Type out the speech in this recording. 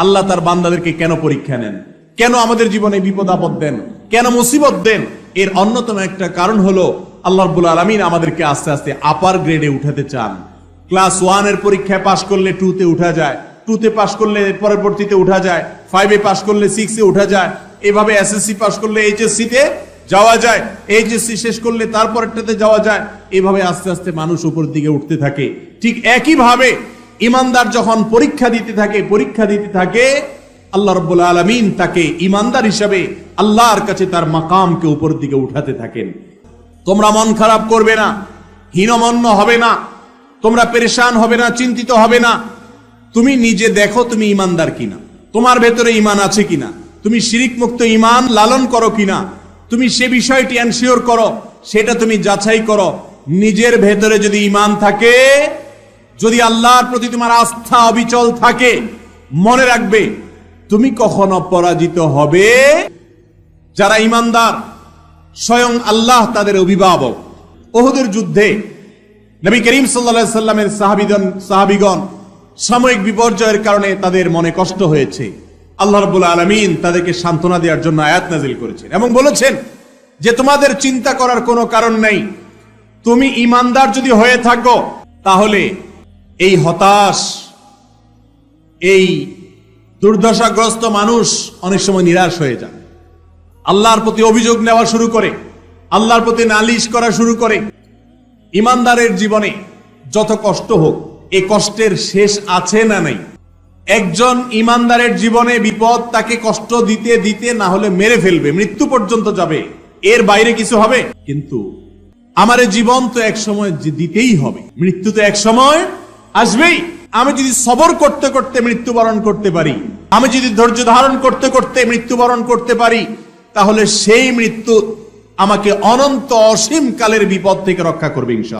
আল্লাহ তার বান্দাদেরকে কেন পরীক্ষা নেন? কেন আমাদের জীবনে বিপদ আপদ দেন? কেন মুসিবত দেন? এর অন্যতম একটা কারণ হলো, আল্লাহ রব্বুল আলমিন আমাদেরকে আস্তে আস্তে আপার গ্রেডে উঠাতে চান। ক্লাস ওয়ানের পরীক্ষায় পাশ করলে টু তে উঠা যায় টু তে পাশ করলে পরবর্তীতে উঠা যায় ফাইভে পাশ করলে সিক্সে উঠা যায়, এভাবে এসএসসি পাশ করলে এইচএসসি তে যাওয়া যায় এইচএসসি শেষ করলে তারপরেরটাতে যাওয়া যায়, এভাবে আস্তে আস্তে মানুষ উপর দিকে উঠতে থাকে। ঠিক একই ভাবে ইমানদার যখন পরীক্ষা দিতে থাকে, পরীক্ষা দিতে থাকে, আল্লাহ রব্বুল আলমিন তাকে ইমানদার হিসাবে আল্লাহর কাছে তার মাকামকে উপর দিকে উঠাতে থাকেন। তোমরা মন খারাপ করবে না, হীনমন্য হবে না, তোমরা পেরেশান হবে না, চিন্তিত হবে না। তুমি নিজে দেখো তুমি ইমানদার কিনা, তোমার ভেতরে ইমান আছে কিনা, তুমি শিরিক মুক্ত ইমান লালন করো কিনা, তুমি সে বিষয়টি এনশিওর করো, সেটা তুমি যাচাই করো। নিজের ভেতরে যদি ইমান থাকে যদি আল্লাহর প্রতি তোমার আস্থা অবিচল থাকে, মনে রাখবে, তুমি কখনো পরাজিত হবে। যারা ইমানদার, স্বয়ং আল্লাহ তাদের অভিভাবক। ওহুদের যুদ্ধে নবী করিম সাল্লা সাল্লামের সাহাবিগণ সাহাবিগণ সাময়িক বিপর্যয়ের কারণে তাদের মনে কষ্ট হয়েছে। আল্লাহ রবুল আলমিন তাদেরকে সান্ত্বনা দেওয়ার জন্য আয়াত নাজিল করেছেন এবং বলেছেন যে তোমাদের চিন্তা করার কোনো কারণ নেই। তুমি ইমানদার যদি হয়ে থাকো, তাহলে এই হতাশ, এই দুর্দশাগ্রস্ত মানুষ অনেক সময় নিরাশ হয়ে যায়। আল্লাহর প্রতি অভিযোগ নেওয়া শুরু করে, আল্লাহর প্রতি নালিশ করা শুরু করে। ইমানদারের জীবনে যত কষ্ট হোক, এ কষ্টের শেষ আছে না নাই? একজন ইমানদারের জীবনে বিপদ তাকে কষ্ট দিতে দিতে না হলে মেরে ফেলবে, মৃত্যু পর্যন্ত যাবে। এর বাইরে কিছু হবে? কিন্তু আমার জীবন তো এক সময় দিতেই হবে, মৃত্যু তো এক সময় আসবেই আমি যদি সবর করতে করতে মৃত্যুবরণ করতে পারি, আমি যদি ধৈর্য ধারণ করতে করতে মৃত্যুবরণ করতে পারি, তাহলে সেই মৃত্যু আমাকে অনন্ত অসীম কালের বিপদ থেকে রক্ষা করবে, ইনশাআল্লাহ।